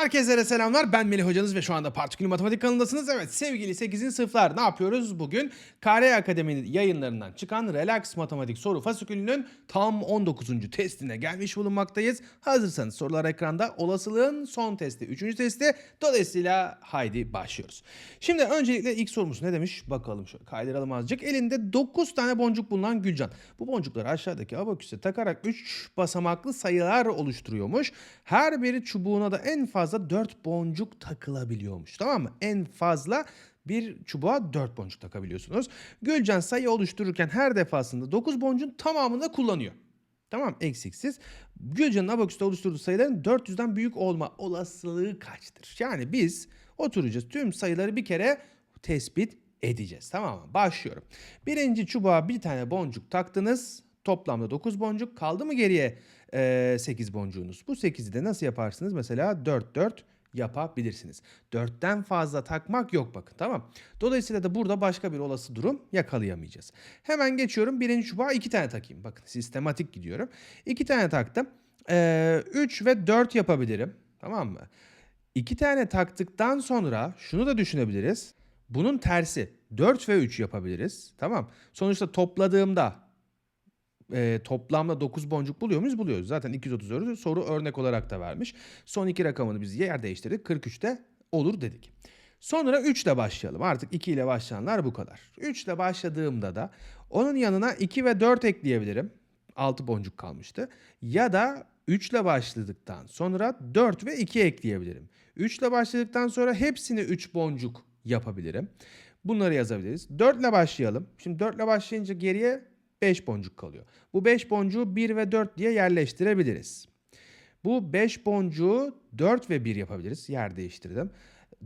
Herkese selamlar. Ben Melih hocanız ve şu anda Partikül Matematik kanalındasınız. Evet sevgili 8. sınıflar ne yapıyoruz? Bugün KR Akademi'nin yayınlarından çıkan Relax Matematik soru fasikülünün tam 19. testine gelmiş bulunmaktayız. Hazırsanız sorular ekranda. Olasılığın son testi, 3. testi. Dolayısıyla haydi başlıyoruz. Şimdi öncelikle ilk sorumuz ne demiş? Bakalım şöyle kaydıralım azıcık. Elinde 9 tane boncuk bulunan Gülcan. Bu boncukları aşağıdaki abaküse takarak 3 basamaklı sayılar oluşturuyormuş. Her biri çubuğuna da en fazla 4 boncuk takılabiliyormuş. Tamam mı? En fazla bir çubuğa 4 boncuk takabiliyorsunuz. Gülcan sayı oluştururken her defasında 9 boncuğun tamamını da kullanıyor. Tamam eksiksiz. Gülcan'ın abaküste oluşturduğu sayıların 400'den büyük olma olasılığı kaçtır? Yani biz oturacağız tüm sayıları bir kere tespit edeceğiz. Tamam mı? Başlıyorum. Birinci çubuğa bir tane boncuk taktınız. Toplamda 9 boncuk. Kaldı mı geriye eee, 8 boncuğunuz? Bu 8'i de nasıl yaparsınız? Mesela 4 4 yapabilirsiniz. 4'ten fazla takmak yok bakın tamam. Dolayısıyla da burada başka bir olası durum yakalayamayacağız. Hemen geçiyorum birinci çubuğa 2 tane takayım. Bakın sistematik gidiyorum. 2 tane taktım. 3 ve 4 yapabilirim. Tamam mı? 2 tane taktıktan sonra şunu da düşünebiliriz. Bunun tersi 4 ve 3 yapabiliriz. Tamam. Sonuçta topladığımda e, toplamda 9 boncuk buluyor muyuz? Buluyoruz. Zaten 234'ü soru örnek olarak da vermiş. Son iki rakamını biz yer değiştirdik. 43'te olur dedik. Sonra 3 ile başlayalım. Artık 2 ile başlayanlar bu kadar. 3 ile başladığımda da onun yanına 2 ve 4 ekleyebilirim. 6 boncuk kalmıştı. Ya da 3 ile başladıktan sonra 4 ve 2 ekleyebilirim. 3 ile başladıktan sonra hepsini 3 boncuk yapabilirim. Bunları yazabiliriz. 4 ile başlayalım. Şimdi 4 ile başlayınca geriye 5 boncuk kalıyor. Bu 5 boncuğu 1 ve 4 diye yerleştirebiliriz. Bu 5 boncuğu 4 ve 1 yapabiliriz. Yer değiştirdim.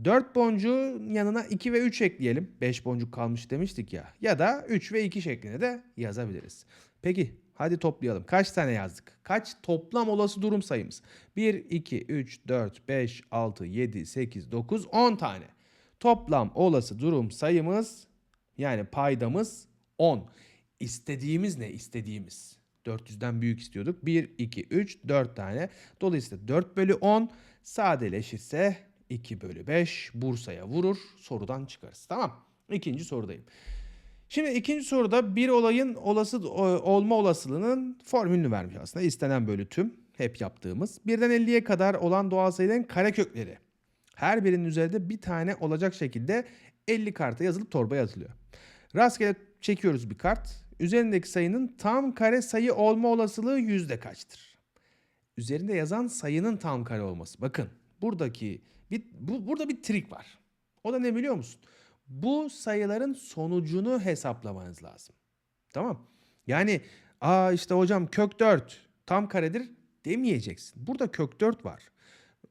4 boncuğun yanına 2 ve 3 ekleyelim. 5 boncuk kalmış demiştik ya. Ya da 3 ve 2 şeklinde de yazabiliriz. Peki hadi toplayalım. Kaç tane yazdık? Kaç toplam olası durum sayımız? 1, 2, 3, 4, 5, 6, 7, 8, 9, 10 tane. Toplam olası durum sayımız yani paydamız 10. İstediğimiz ne? İstediğimiz. 400'den büyük istiyorduk. 1, 2, 3, 4 tane. Dolayısıyla 4 bölü 10 sadeleşirse 2 bölü 5 Bursa'ya vurur. Sorudan çıkarız. Tamam. İkinci sorudayım. Şimdi ikinci soruda bir olayın olası olma olasılığının formülünü vermiş aslında. İstenen bölü tüm hep yaptığımız. Birden 50'ye kadar olan doğal sayıların karekökleri. Her birinin üzerinde bir tane olacak şekilde 50 karta yazılıp torbaya atılıyor. Rastgele çekiyoruz bir kart. Üzerindeki sayının tam kare sayı olma olasılığı yüzde kaçtır? Üzerinde yazan sayının tam kare olması. Bakın buradaki bir, bu, burada bir trik var. O da ne biliyor musun? Bu sayıların sonucunu hesaplamanız lazım. Tamam. Yani aa işte hocam kök 4 tam karedir demeyeceksin. Burada kök 4 var.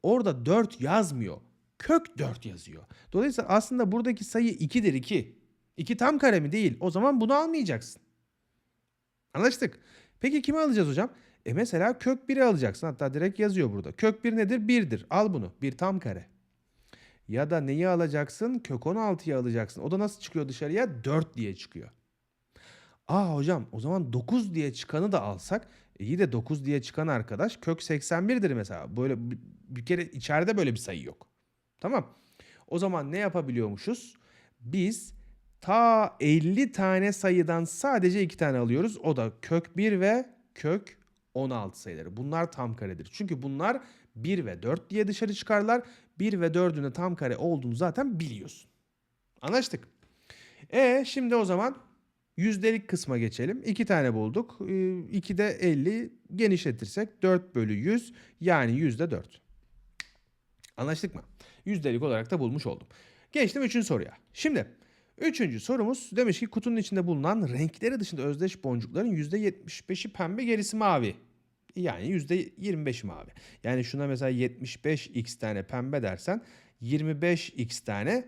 Orada 4 yazmıyor. Kök 4 yazıyor. Dolayısıyla aslında buradaki sayı 2'dir 2. 2 tam kare mi değil? O zaman bunu almayacaksın. Anlaştık. Peki kimi alacağız hocam? E mesela kök 1'i alacaksın. Hatta direkt yazıyor burada. Kök 1 nedir? 1'dir. Al bunu. Bir tam kare. Ya da neyi alacaksın? Kök 16'yı alacaksın. O da nasıl çıkıyor dışarıya? 4 diye çıkıyor. Aa hocam o zaman 9 diye çıkanı da alsak e iyi de 9 diye çıkan arkadaş kök 81'dir mesela. Böyle bir, kere içeride böyle bir sayı yok. Tamam. O zaman ne yapabiliyormuşuz? Biz ta 50 tane sayıdan sadece 2 tane alıyoruz. O da kök 1 ve kök 16 sayıları. Bunlar tam karedir. Çünkü bunlar 1 ve 4 diye dışarı çıkarlar. 1 ve 4'ün de tam kare olduğunu zaten biliyorsun. Anlaştık. E şimdi o zaman yüzdelik kısma geçelim. 2 tane bulduk. 2 de 50 genişletirsek 4 bölü 100 yani yüzde 4. Anlaştık mı? Yüzdelik olarak da bulmuş oldum. Geçtim üçüncü soruya. Şimdi üçüncü sorumuz demiş ki kutunun içinde bulunan renkleri dışında özdeş boncukların %75'i pembe gerisi mavi. Yani %25 mavi. Yani şuna mesela 75x tane pembe dersen 25x tane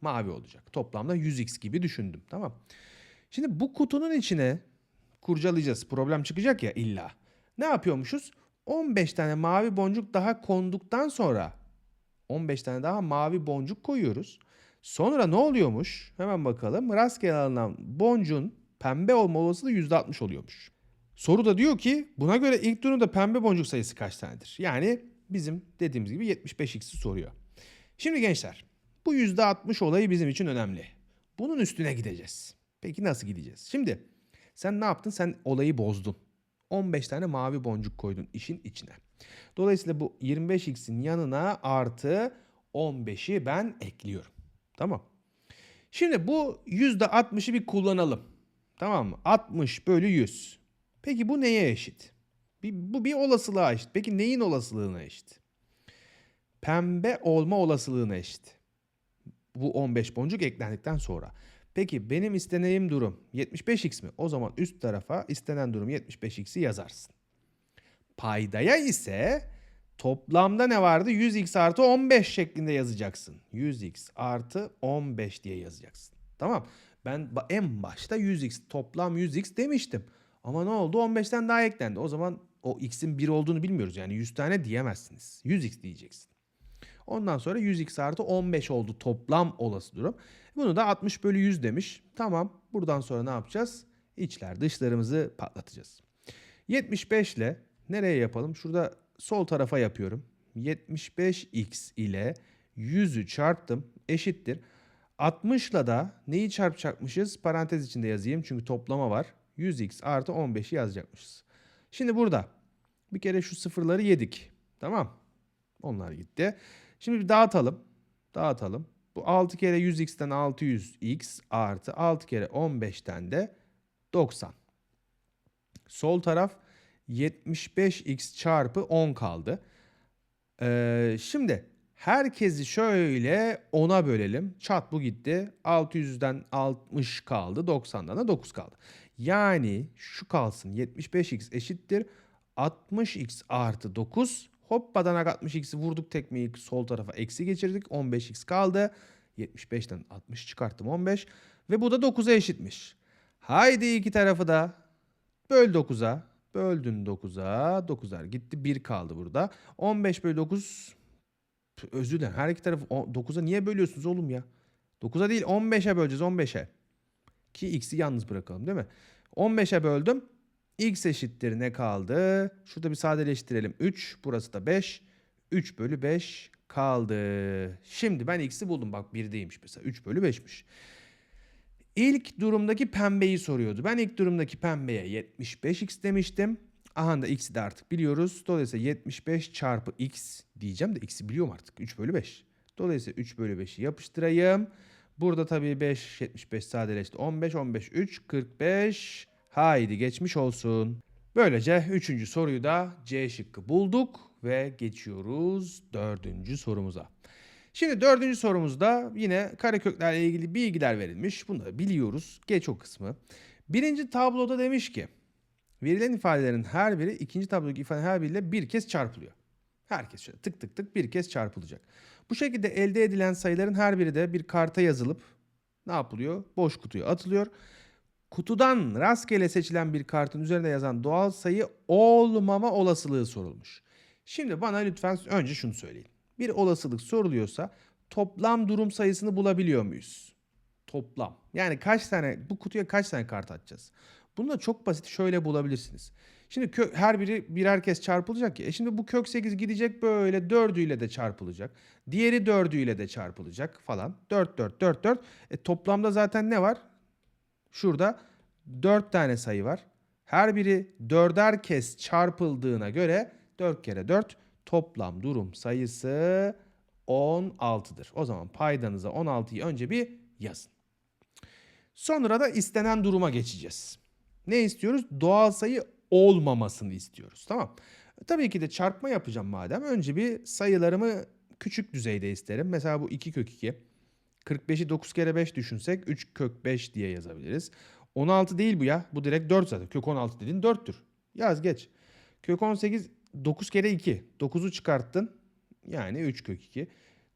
mavi olacak. Toplamda 100x gibi düşündüm. Tamam. Şimdi bu kutunun içine kurcalayacağız. Problem çıkacak ya illa. Ne yapıyormuşuz? 15 tane mavi boncuk daha konduktan sonra 15 tane daha mavi boncuk koyuyoruz. Sonra ne oluyormuş? Hemen bakalım. Rastgele alınan boncuğun pembe olma olasılığı %60 oluyormuş. Soru da diyor ki buna göre ilk durumda pembe boncuk sayısı kaç tanedir? Yani bizim dediğimiz gibi 75x'i soruyor. Şimdi gençler bu %60 olayı bizim için önemli. Bunun üstüne gideceğiz. Peki nasıl gideceğiz? Şimdi sen ne yaptın? Sen olayı bozdun. 15 tane mavi boncuk koydun işin içine. Dolayısıyla bu 25x'in yanına artı 15'i ben ekliyorum. Tamam. Şimdi bu %60'ı bir kullanalım. Tamam mı? 60 bölü 100. Peki bu neye eşit? Bir, bu bir olasılığa eşit. Peki neyin olasılığına eşit? Pembe olma olasılığına eşit. Bu 15 boncuk eklendikten sonra. Peki benim isteneyim durum 75x mi? O zaman üst tarafa istenen durum 75x'i yazarsın. Paydaya ise toplamda ne vardı? 100x artı 15 şeklinde yazacaksın. 100x artı 15 diye yazacaksın. Tamam. Ben en başta 100x toplam 100x demiştim. Ama ne oldu? 15'ten daha eklendi. O zaman o x'in 1 olduğunu bilmiyoruz. Yani 100 tane diyemezsiniz. 100x diyeceksin. Ondan sonra 100x artı 15 oldu toplam olası durum. Bunu da 60 bölü 100 demiş. Tamam buradan sonra ne yapacağız? İçler dışlarımızı patlatacağız. 75 ile nereye yapalım? Şurada sol tarafa yapıyorum. 75x ile 100'ü çarptım eşittir. 60 ile da neyi çarpacakmışız? Parantez içinde yazayım çünkü toplama var. 100x artı 15'i yazacakmışız. Şimdi burada bir kere şu sıfırları yedik. Tamam. Onlar gitti. Şimdi bir dağıtalım. Dağıtalım. Bu 6 kere 100x'ten 600x artı 6 kere 15'ten de 90. Sol taraf 75x çarpı 10 kaldı. Ee, şimdi herkesi şöyle 10'a bölelim. Çat bu gitti. 600'den 60 kaldı. 90'dan da 9 kaldı. Yani şu kalsın 75x eşittir. 60x artı 9 Hoppadanak 60x'i vurduk tekmeyi sol tarafa eksi geçirdik. 15x kaldı. 75'ten 60 çıkarttım 15. Ve bu da 9'a eşitmiş. Haydi iki tarafı da böl 9'a. Böldün 9'a. 9'ar gitti 1 kaldı burada. 15 bölü 9 Pü, özür dilerim. Her iki tarafı 9'a niye bölüyorsunuz oğlum ya? 9'a değil 15'e böleceğiz 15'e. Ki x'i yalnız bırakalım değil mi? 15'e böldüm. X eşittir ne kaldı? Şurada bir sadeleştirelim. 3. Burası da 5. 3 bölü 5 kaldı. Şimdi ben x'i buldum. Bak 1'deymiş mesela. 3 bölü 5'miş. İlk durumdaki pembeyi soruyordu. Ben ilk durumdaki pembeye 75x demiştim. Aha da x'i de artık biliyoruz. Dolayısıyla 75 çarpı x diyeceğim de x'i biliyorum artık. 3 bölü 5. Dolayısıyla 3 bölü 5'i yapıştırayım. Burada tabii 5, 75 sadeleşti. 15, 15, 3, 45. Haydi geçmiş olsun. Böylece üçüncü soruyu da C şıkkı bulduk ve geçiyoruz dördüncü sorumuza. Şimdi dördüncü sorumuzda yine kareköklerle ilgili bilgiler verilmiş. Bunları biliyoruz. Geç o kısmı. Birinci tabloda demiş ki verilen ifadelerin her biri ikinci tablodaki ifadenin her biriyle bir kez çarpılıyor. Herkes şöyle tık tık tık bir kez çarpılacak. Bu şekilde elde edilen sayıların her biri de bir karta yazılıp ne yapılıyor? Boş kutuya atılıyor. Kutudan rastgele seçilen bir kartın üzerinde yazan doğal sayı olmama olasılığı sorulmuş. Şimdi bana lütfen önce şunu söyleyin. Bir olasılık soruluyorsa toplam durum sayısını bulabiliyor muyuz? Toplam. Yani kaç tane bu kutuya kaç tane kart atacağız? Bunu da çok basit şöyle bulabilirsiniz. Şimdi kök, her biri birer kez çarpılacak ya. E şimdi bu kök 8 gidecek böyle dördüyle de çarpılacak. Diğeri dördüyle de çarpılacak falan. 4 4 4 4. E toplamda zaten ne var? Şurada 4 tane sayı var. Her biri dörder kez çarpıldığına göre 4 kere 4 toplam durum sayısı 16'dır. O zaman paydanıza 16'yı önce bir yazın. Sonra da istenen duruma geçeceğiz. Ne istiyoruz? Doğal sayı olmamasını istiyoruz. Tamam. Tabii ki de çarpma yapacağım madem. Önce bir sayılarımı küçük düzeyde isterim. Mesela bu 2 kök 2. 45'i 9 kere 5 düşünsek 3 kök 5 diye yazabiliriz. 16 değil bu ya. Bu direkt 4 zaten. Kök 16 dediğin 4'tür. Yaz geç. Kök 18 9 kere 2. 9'u çıkarttın. Yani 3 kök 2.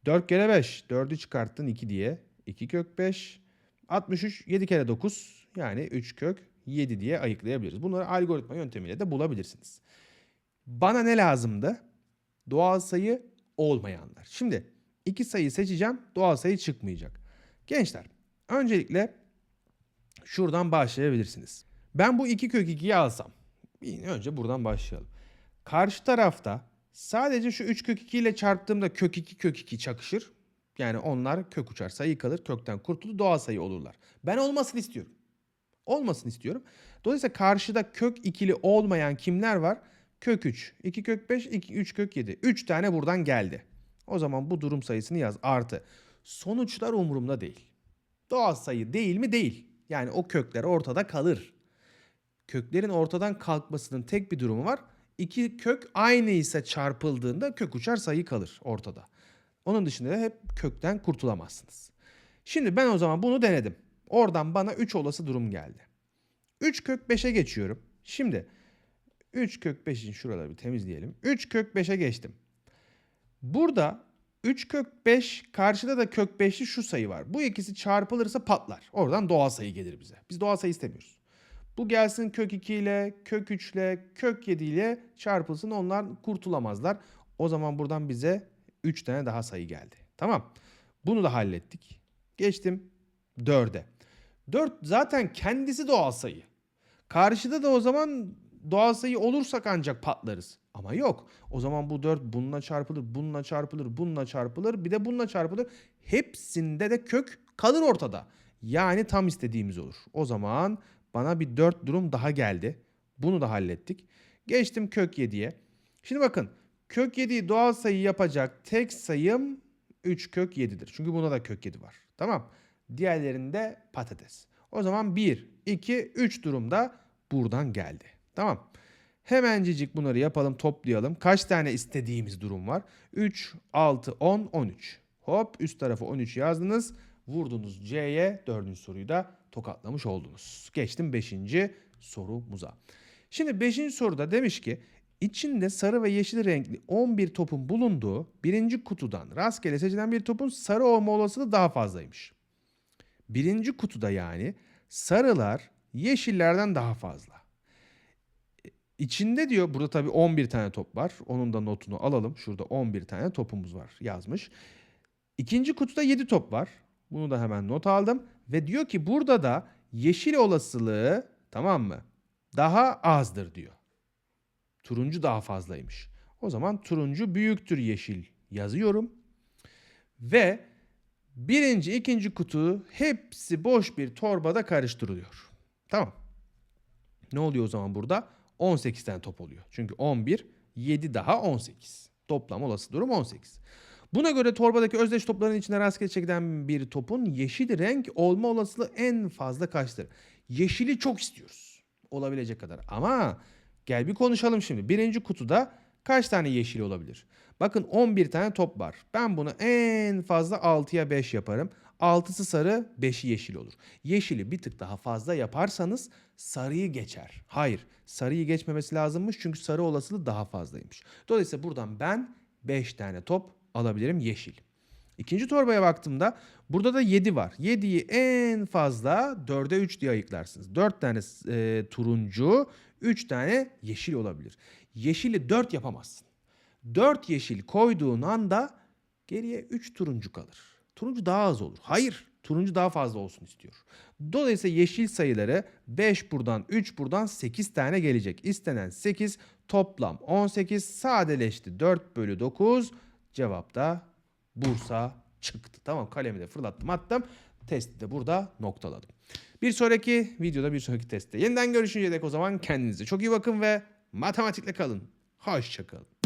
4 kere 5. 4'ü çıkarttın 2 diye. 2 kök 5. 63 7 kere 9. Yani 3 kök 7 diye ayıklayabiliriz. Bunları algoritma yöntemiyle de bulabilirsiniz. Bana ne lazımdı? Doğal sayı olmayanlar. Şimdi iki sayı seçeceğim. Doğal sayı çıkmayacak. Gençler öncelikle şuradan başlayabilirsiniz. Ben bu 2 kök 2'yi alsam. Önce buradan başlayalım. Karşı tarafta Sadece şu 3 kök 2 ile çarptığımda kök 2 kök 2 çakışır. Yani onlar kök uçar sayı kalır kökten kurtulur doğal sayı olurlar. Ben olmasını istiyorum. Olmasını istiyorum. Dolayısıyla karşıda kök ikili olmayan kimler var? Kök 3, 2 kök 5, 2, 3 kök 7. 3 tane buradan geldi. O zaman bu durum sayısını yaz. Artı. Sonuçlar umurumda değil. Doğal sayı değil mi? Değil. Yani o kökler ortada kalır. Köklerin ortadan kalkmasının tek bir durumu var. İki kök aynı ise çarpıldığında kök uçar sayı kalır ortada. Onun dışında da hep kökten kurtulamazsınız. Şimdi ben o zaman bunu denedim. Oradan bana 3 olası durum geldi. 3 kök 5'e geçiyorum. Şimdi 3 kök 5'in şuraları bir temizleyelim. 3 kök 5'e geçtim. Burada 3 kök 5 karşıda da kök 5'li şu sayı var. Bu ikisi çarpılırsa patlar. Oradan doğal sayı gelir bize. Biz doğal sayı istemiyoruz. Bu gelsin kök 2 ile, kök 3 ile, kök 7 ile çarpılsın. Onlar kurtulamazlar. O zaman buradan bize 3 tane daha sayı geldi. Tamam. Bunu da hallettik. Geçtim 4'e. 4 zaten kendisi doğal sayı. Karşıda da o zaman doğal sayı olursak ancak patlarız. Ama yok. O zaman bu 4 bununla çarpılır, bununla çarpılır, bununla çarpılır, bir de bununla çarpılır. Hepsinde de kök kalır ortada. Yani tam istediğimiz olur. O zaman bana bir 4 durum daha geldi. Bunu da hallettik. Geçtim kök 7'ye. Şimdi bakın kök 7'yi doğal sayı yapacak tek sayım 3 kök 7'dir. Çünkü bunda da kök 7 var. Tamam. Diğerlerinde patates. O zaman 1, 2, 3 durumda buradan geldi. Tamam. Hemencecik bunları yapalım toplayalım. Kaç tane istediğimiz durum var? 3, 6, 10, 13. Hop üst tarafa 13 yazdınız. Vurdunuz C'ye dördüncü soruyu da tokatlamış oldunuz. Geçtim 5. sorumuza. Şimdi 5. soruda demiş ki içinde sarı ve yeşil renkli 11 topun bulunduğu birinci kutudan rastgele seçilen bir topun sarı olma olasılığı daha fazlaymış. Birinci kutuda yani sarılar yeşillerden daha fazla. İçinde diyor burada tabii 11 tane top var. Onun da notunu alalım. Şurada 11 tane topumuz var yazmış. İkinci kutuda 7 top var. Bunu da hemen not aldım. Ve diyor ki burada da yeşil olasılığı tamam mı? Daha azdır diyor. Turuncu daha fazlaymış. O zaman turuncu büyüktür yeşil yazıyorum. Ve birinci, ikinci kutu hepsi boş bir torbada karıştırılıyor. Tamam. Ne oluyor o zaman burada? 18 tane top oluyor. Çünkü 11, 7 daha 18. Toplam olası durum 18. Buna göre torbadaki özdeş topların içine rastgele çekilen bir topun yeşil renk olma olasılığı en fazla kaçtır? Yeşili çok istiyoruz. Olabilecek kadar. Ama gel bir konuşalım şimdi. Birinci kutuda kaç tane yeşil olabilir? Bakın 11 tane top var. Ben bunu en fazla 6'ya 5 yaparım. 6'sı sarı, 5'i yeşil olur. Yeşili bir tık daha fazla yaparsanız sarıyı geçer. Hayır, sarıyı geçmemesi lazımmış çünkü sarı olasılığı daha fazlaymış. Dolayısıyla buradan ben 5 tane top alabilirim yeşil. İkinci torbaya baktığımda burada da 7 var. 7'yi en fazla 4'e 3 diye ayıklarsınız. 4 tane e, turuncu, 3 tane yeşil olabilir. Yeşili 4 yapamazsın. 4 yeşil koyduğun anda geriye 3 turuncu kalır. Turuncu daha az olur. Hayır, turuncu daha fazla olsun istiyor. Dolayısıyla yeşil sayıları 5 buradan 3 buradan 8 tane gelecek. İstenen 8 toplam 18 sadeleşti. 4 bölü 9 cevap da Bursa çıktı. Tamam kalemi de fırlattım attım. Testi de burada noktaladım. Bir sonraki videoda bir sonraki testte yeniden görüşünceye dek o zaman kendinize çok iyi bakın ve matematikle kalın. Hoşçakalın.